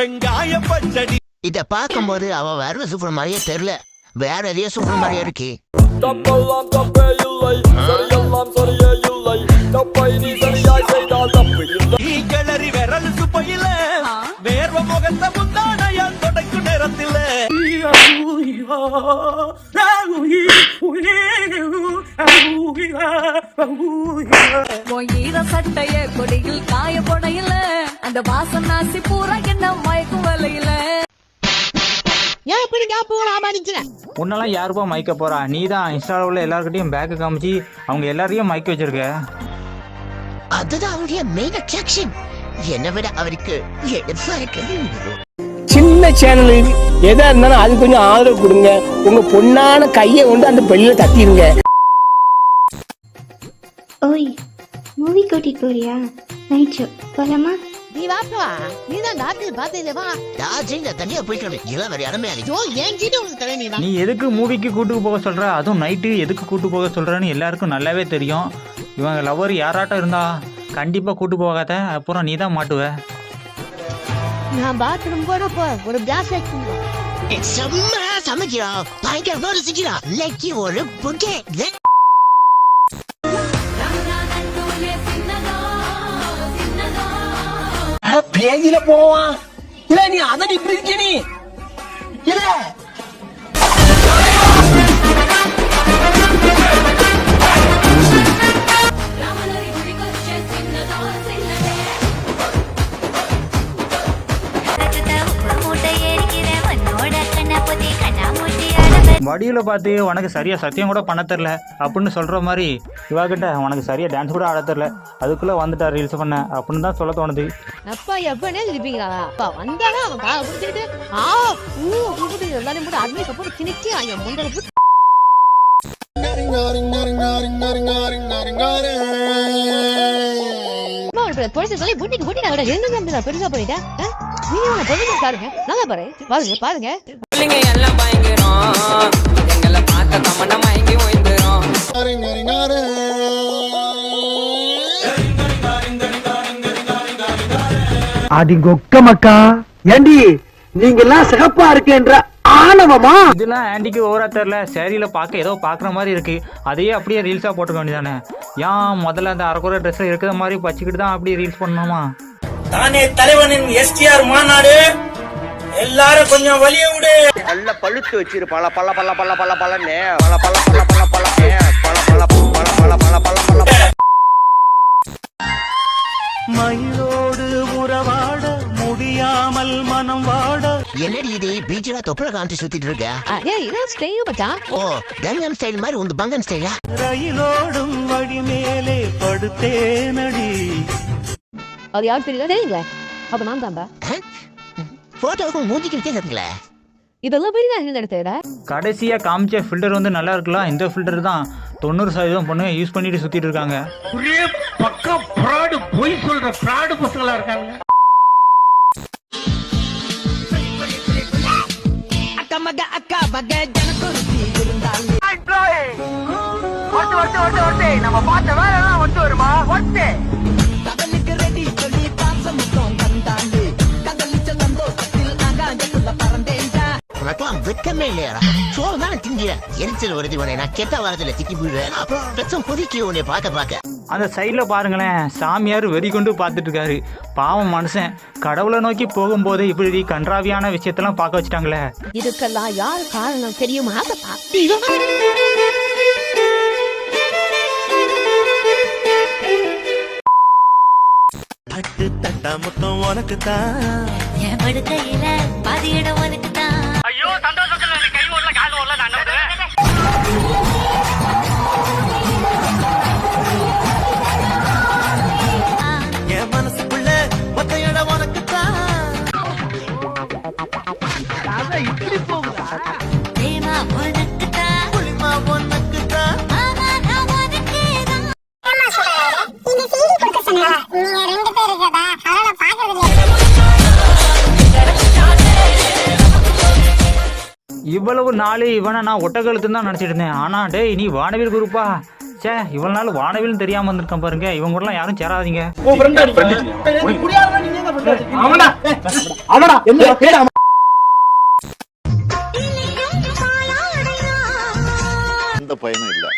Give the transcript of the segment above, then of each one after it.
வெங்காய பச்சடி. இத பார்க்கும்போது அவ வேற சூப்பர் மாதிரியே தெரியல. வேற எதையோ சூப்பர் மாதிரியே இருக்கு. தப்பெல்லாம் தப்பே இல்லை. சரியெல்லாம் சரியே இல்லை. தப்பை நீ சரியாய் செய்தால் தப்பு இல்லை. நீ கிளறி விரல் சுப்பையில வேர்வ முகத்த முந்தானையால் தொடக்கும் நேரத்தில. சட்டைய கொடியில் காய போடையில அந்த வாசம் நாசி பூரா என்ன மயக்கும் வலையில ஏன் இப்படி ஞாபகம் ஆமானிச்சுன உன்னெல்லாம் யாருப்பா மயக்க போறா? நீ தான் இன்ஸ்டாவில் உள்ள எல்லாருக்கிட்டையும் பேக்கு காமிச்சு அவங்க எல்லாரையும் மயக்க வச்சிருக்க. அதுதான் அவருடைய மெயின் அட்ராக்ஷன் என்னை விட அவருக்கு எடுப்பா இருக்கு? சின்ன சேனல் எதா இருந்தாலும் அது கொஞ்சம் ஆதரவு கொடுங்க. உங்க பொண்ணான கையை கொண்டு அந்த பெல்லில தட்டிடுங்க ஓய் மூவி கூட்டிட்டு போறியா? நைட் ஷோ போலாமா? நீ வாப்பா நீ தான் டாக்டர் பார்த்தே வா டார்ஜிலிங்ல தனியா போயிட்டு இதெல்லாம் வேற இடமே அடிக்கும் ஐயோ என்கிட்ட உனக்கு நீ எதுக்கு மூவிக்கு கூட்டு போக சொல்ற? அதுவும் நைட்டு எதுக்கு கூட்டு போக சொல்றன்னு எல்லாருக்கும் நல்லாவே தெரியும். இவங்க லவர் யாராட்டம் இருந்தா கண்டிப்பா கூட்டு போகாத. அப்புறம் நீ தான் மாட்டுவ. நான் பாத்ரூம் ஒரு கிளாஸ் செம்ம சமைக்கிறா. பயங்கரமா ரசிக்கிறா. இன்னைக்கு ஒரு புகே ಬೇಗಿಲ್ಲ ಪೋವಾ ಇಲ್ಲ ನೀ ಅದನ್ನ ಇಬ್ಬರಿದ್ದೀನಿ வடிவில் பார்த்து உனக்கு சரியா சத்தியம் கூட பண்ண தெரில அப்படின்னு சொல்ற மாதிரி இவாகிட்ட உனக்கு சரியா டான்ஸ் கூட ஆட தெரில அதுக்குள்ள வந்துட்டா ரீல்ஸ் பண்ண அப்படின்னு தான் சொல்ல தோணுது. அப்பா எப்பனே இருப்பீங்களா? அப்பா வந்தாலும் அவன் காலை பிடிச்சிக்கிட்டு ஆ ஊ அப்படி போட்டு எல்லாரையும் போட்டு அட்வைஸ் போட்டு திணிச்சு அவன் முண்டல போட்டு அம்மா, உனக்கு பொலிசை சொல்லி பூட்டிக்கு பூட்டி நான் விட ரெண்டு நம்பி நான் பெருசா போயிட்டேன் ஆ? நீ உன பொலிசை பாருங்க. நல்லா பாரு. பாருங்க பாருங்க. பயங்கரம் எங்களை பார்த்த தமன்னா மயங்கி ஓய்ந்துரும் அடி கொக்க மக்கா ஏண்டி நீங்க எல்லாம் சிகப்பா இருக்கேன்ற ஆணவமா? இதெல்லாம் ஆண்டிக்கு ஓவரா தெரில சேரீல பார்க்க ஏதோ பார்க்குற மாதிரி இருக்கு. அதையே அப்படியே ரீல்ஸாக போட்டுக்க வேண்டியதானே? ஏன் முதல்ல அந்த அரைக்குறை ட்ரெஸ்ஸில் இருக்கிற மாதிரி வச்சுக்கிட்டு தான் அப்படியே ரீல்ஸ் பண்ணணுமா? தானே தலைவனின் எஸ்டிஆர் மாநாடு. எல்லாரும் கொஞ்சம் வலிய விடு. நல்ல பழுத்து வச்சிரு பல பல பல பல பல பலன்னு பல பல பல பல பல பல பல பல பல பல பல பல மயிலோடு உறவாட முடியாமல் மனம் வாட என்னடி இது பீச்சில தொப்புல காந்தி சுத்திட்டு இருக்க ஆ, ஏய் இதான் ஸ்டேயும் மச்சான் ஓ கங்கம் ஸ்டைல் மாதிரி உங்க பங்கன் ஸ்டைலா ரயிலோடும் வழி மேலே படுத்தேனடி அது யார் தெரியுதா தெரியுங்களே அப்ப நான் தான்பா போட்டோவுக்கும் மூஞ்சிக்கு வித்தியாசங்களே இதெல்லாம் போய் நான் என்ன எடுத்தேடா கடைசியாக காமிச்ச ஃபில்டர் வந்து நல்லா இருக்கலாம். இந்த ஃபில்டர் தான் தொண்ணூறு சதவீதம் பொண்ணுங்க யூஸ் பண்ணிட்டு சுற்றிட்டு இருக்காங்க. ஒரே பக்கா பிராடு பொய் சொல்ற பிராடு பசங்களா இருக்காங்க. உனக்கெல்லாம் வெக்கமே இல்லையாடா? சோறு தானே திங்கிற எரிச்சல் வருது உன்னை நான் கெட்ட வரதுல திக்கி போயிடுவேன். அப்புறம் பெச்சம் கொதிக்க உன்னை பார்க்க பார்க்க. அந்த சைடில் பாருங்களேன் சாமியார் வெறி கொண்டு பார்த்துட்டு இருக்காரு பாவம் மனுஷன். கடவுளை நோக்கி போகும்போது இப்படி கன்றாவியான விஷயத்தெல்லாம் பார்க்க வச்சுட்டாங்களே. இதுக்கெல்லாம் யார் காரணம் தெரியுமா பட்டு தட்டா முத்தம் உனக்கு தான் என் படுக்கையில பாதி இடம் உனக்கு தான் என் இவ்வளவு நாள் இவனை நான் ஒட்டக்கழுத்துன்னு தான் நினச்சிட்டு இருந்தேன். ஆனால் டேய் நீ வானவில் குரூப்பா. ச்சே இவ்வளவு நாள் வானவில்னு தெரியாமல் வந்திருக்கேன் பாருங்க. இவங்க கூடலாம் யாரும் சேராதீங்க. எந்த பயனும் இல்லை.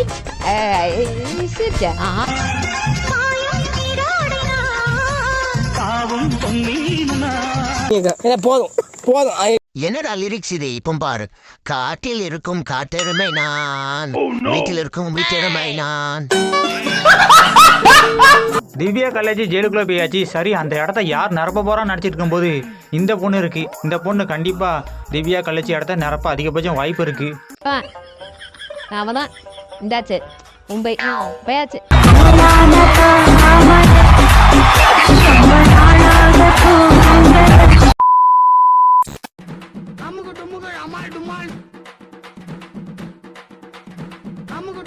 it? Uh, போதும் போதும். ஐ- என்னடா லிரிக்ஸ் இது? இப்போ பாரு. காட்டில் இருக்கும் காட்டெருமை நான். வீட்டில் இருக்கும் வீட்டெருமை நான். திவ்யா கல்யாச்சி ஜெயிலுக்குள்ள போயாச்சு. சரி அந்த இடத்த யார் நிரப்ப போறான்னு நடிச்சிட்டு இருக்கும்போது இந்த பொண்ணு இருக்கு. இந்த பொண்ணு கண்டிப்பா திவ்யா கல்யாச்சி இடத்த நிரப்ப அதிகபட்சம் வாய்ப்பு இருக்கு.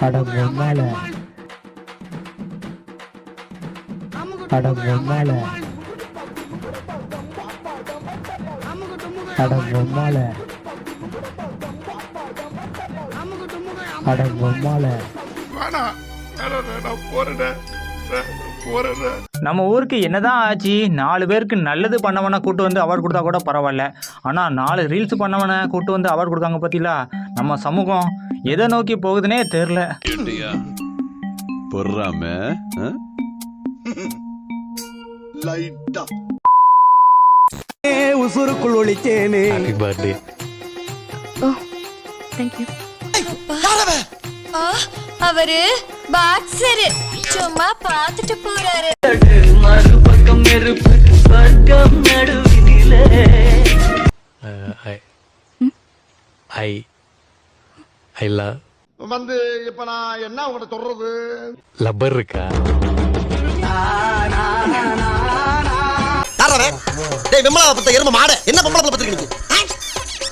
ஆ. அவன் தான் இந்தாச்சு மும்பை ஆ, போயாச்சு நம்ம ஊருக்கு என்னதான் ஆச்சு நாலு பேருக்கு நல்லது பண்ணவனை கூட்டு வந்து அவார்டு கொடுத்தா கூட பரவாயில்ல. ஆனால் நாலு ரீல்ஸ் பண்ணவனை கூட்டு வந்து அவார்டு கொடுக்காங்க பார்த்தீங்களா நம்ம சமூகம் எதை நோக்கி போகுதுன்னே தெரில. பொறாம? லைட்டா. உசுருக்குள் ஒளிச்சேனே அவரு பாக்ஸரு சும்மா பாத்துட்டு போறாரு. ஐ ஐ லவ் வந்து இப்ப நான் என்ன உங்கள்ட்ட சொல்றது? லப்பர் இருக்கா? டேய் விமலா பத்த எரும மாடு. என்ன பொம்பளை பத்திரிக்கை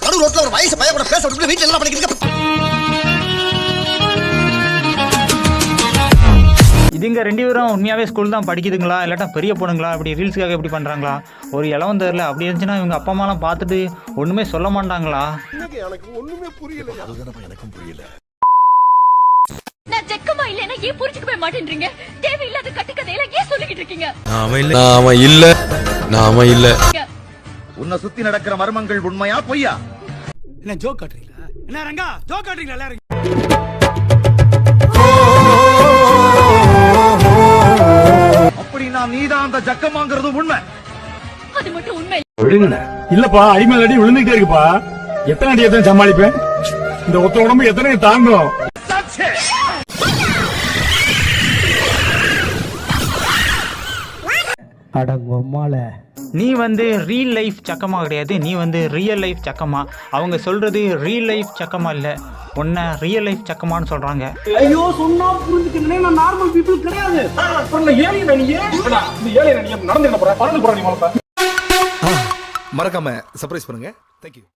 நடு ரோட்ல ஒரு வயசு பையன் கூட பேச விட்டு வீட்டுல என்ன பண்ணிக்கிறீங்க இதுங்க ரெண்டு பேரும் உண்மையாகவே ஸ்கூல் தான் படிக்குதுங்களா? இல்லாட்டா பெரிய பொண்ணுங்களா? இப்படி ரீல்ஸுக்காக இப்படி பண்ணுறாங்களா ஒரு இலவம் தெரில அப்படி இருந்துச்சுன்னா இவங்க அப்பா அம்மாலாம் பார்த்துட்டு ஒன்றுமே சொல்ல மாட்டாங்களா? நான் ஜெக்கமா இல்லைன்னா ஏன் புரிஞ்சுக்கவே மாட்டேன்றீங்க? தேவையில்லாத கட்டுக்கதையில ஏன் சொல்லிக்கிட்டு இருக்கீங்க? நாம இல்ல. நாம இல்ல. உன்னை சுத்தி நடக்கிற மர்மங்கள் உண்மையா பொய்யா? என்ன ஜோக் காட்டுறீங்களா? என்ன ரங்கா? ஜோக் காட்டுறீங்களா எல்லாரும்? அப்படின்னா நீதான் அந்த ஜக்கமாங்கிறது உண்மை. அது மட்டும் உண்மை. இல்லப்பா அடிமேல் அடி விழுந்துட்டே இருக்குப்பா. எத்தனை அடி எத்தனை சமாளிப்பேன்? இந்த ஒத்த உடம்பு எத்தனை தாங்கும்? நீ வந்து ரீல் லைஃப் சக்கமா கிடையாது. நீ வந்து ரியல் லைஃப் சக்கமா. அவங்க சொல்றது ரியல் லைஃப் சக்கமா இல்லை. உன்னை ரியல் லைஃப் சக்கமான்னு சொல்கிறாங்க ஐயோ சொன்னா புரிஞ்சுக்கணும் நான் நார்மல் பீப்புள் கிடையாது. நடந்து என்ன போற? பறந்து போற நீ மறக்காம சர்ப்ரைஸ் பண்ணுங்க. தேங்க்யூ